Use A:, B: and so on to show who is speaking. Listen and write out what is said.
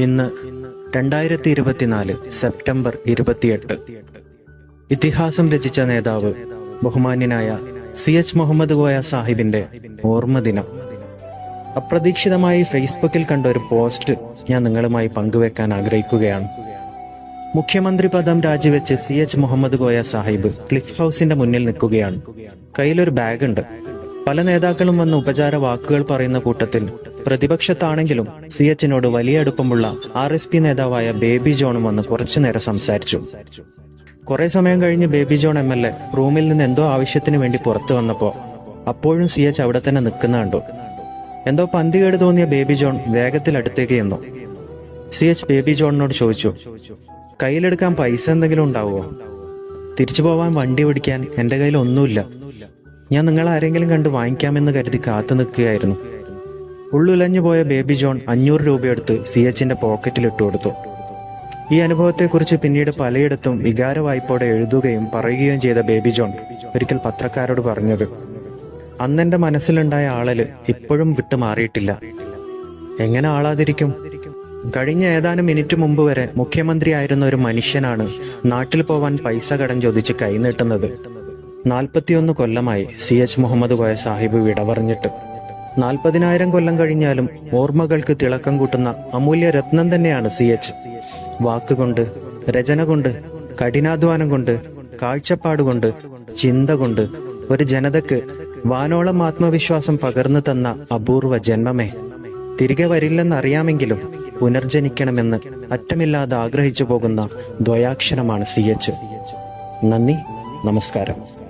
A: ഇന്ന് രണ്ടായിരത്തി ഇരുപത്തിനാല് സെപ്റ്റംബർ ഇരുപത്തിയെട്ട്. ഇതിഹാസം രചിച്ച നേതാവ് ബഹുമാന്യനായ സി എച്ച് മുഹമ്മദ് ഗോയ സാഹിബിന്റെ ഓർമ്മദിനം. അപ്രതീക്ഷിതമായി ഫേസ്ബുക്കിൽ കണ്ട ഒരു പോസ്റ്റ് ഞാൻ നിങ്ങളുമായി പങ്കുവെക്കാൻ ആഗ്രഹിക്കുകയാണ്. മുഖ്യമന്ത്രി പദം രാജിവെച്ച് C H Muhammad Koya Sahib cliff ഹൗസിന്റെ മുന്നിൽ നിൽക്കുകയാണ്. കയ്യിലൊരു ബാഗ് ഉണ്ട് പല നേതാക്കളും വന്ന് ഉപചാര വാക്കുകൾ പറയുന്ന കൂട്ടത്തിൽ പ്രതിപക്ഷത്താണെങ്കിലും സി എച്ചിനോട് വലിയ അടുപ്പമുള്ള ആർ എസ് പി നേതാവായ ബേബി ജോണും വന്ന് കുറച്ചുനേരം സംസാരിച്ചു. കുറെ സമയം കഴിഞ്ഞ് Baby John M L A റൂമിൽ നിന്ന് എന്തോ ആവശ്യത്തിന് വേണ്ടി പുറത്തു വന്നപ്പോ അപ്പോഴും സി എച്ച് അവിടെ തന്നെ നിൽക്കുന്ന കണ്ടു. എന്തോ പന്തികേട് തോന്നിയ ബേബി ജോൺ വേഗത്തിൽ അടുത്തേക്ക് ചെന്നു. സി എച്ച് ബേബി ജോണിനോട് ചോദിച്ചു കയ്യിലെടുക്കാൻ പൈസ എന്തെങ്കിലും ഉണ്ടാവുമോ തിരിച്ചു പോവാൻ വണ്ടി ഓടിക്കാൻ എന്റെ കയ്യിൽ ഒന്നുമില്ല. ഞാൻ നിങ്ങൾ ആരെങ്കിലും കണ്ട് വാങ്ങിക്കാമെന്ന് കരുതി കാത്തു നിൽക്കുകയായിരുന്നു. ഉള്ളുലഞ്ഞു പോയ ബേബി ജോൺ അഞ്ഞൂറ് രൂപയെടുത്ത് സി എച്ചിന്റെ പോക്കറ്റിൽ ഇട്ടു കൊടുത്തു. ഈ അനുഭവത്തെക്കുറിച്ച് പിന്നീട് പലയിടത്തും വികാര വായ്പോടെ എഴുതുകയും പറയുകയും ചെയ്ത ബേബി ജോൺ ഒരിക്കൽ പത്രക്കാരോട് പറഞ്ഞത് അന്നെന്റെ മനസ്സിലുണ്ടായ ആളൽ ഇപ്പോഴും വിട്ടു മാറിയിട്ടില്ല. എങ്ങനെ ആളാതിരിക്കും? കഴിഞ്ഞ ഏതാനും മിനിറ്റ് മുമ്പ് വരെ മുഖ്യമന്ത്രിയായിരുന്ന ഒരു മനുഷ്യനാണ് നാട്ടിൽ പോവാൻ പൈസ കടം ചോദിച്ച് കൈനീട്ടുന്നത്. നാൽപ്പത്തിയൊന്ന് കൊല്ലമായി സി എച്ച് മുഹമ്മദ് കോയ സാഹിബ് വിട പറഞ്ഞിട്ട് നാൽപ്പതിനായിരം കൊല്ലം കഴിഞ്ഞാലും ഓർമ്മകൾക്ക് തിളക്കം കൂട്ടുന്ന അമൂല്യ രത്നം തന്നെയാണ് സി എച്ച്. വാക്കുകൊണ്ട് രചന കൊണ്ട് കഠിനാധ്വാനം കൊണ്ട് കാഴ്ചപ്പാട് കൊണ്ട് ചിന്ത കൊണ്ട് ഒരു ജനതക്ക് വാനോളം ആത്മവിശ്വാസം പകർന്നു തന്ന അപൂർവ ജന്മമേ. തിരികെ വരില്ലെന്നറിയാമെങ്കിലും പുനർജനിക്കണമെന്ന് അറ്റമില്ലാതെ ആഗ്രഹിച്ചു പോകുന്ന ദ്വയാക്ഷരമാണ് സി എച്ച്. നന്ദി നമസ്കാരം.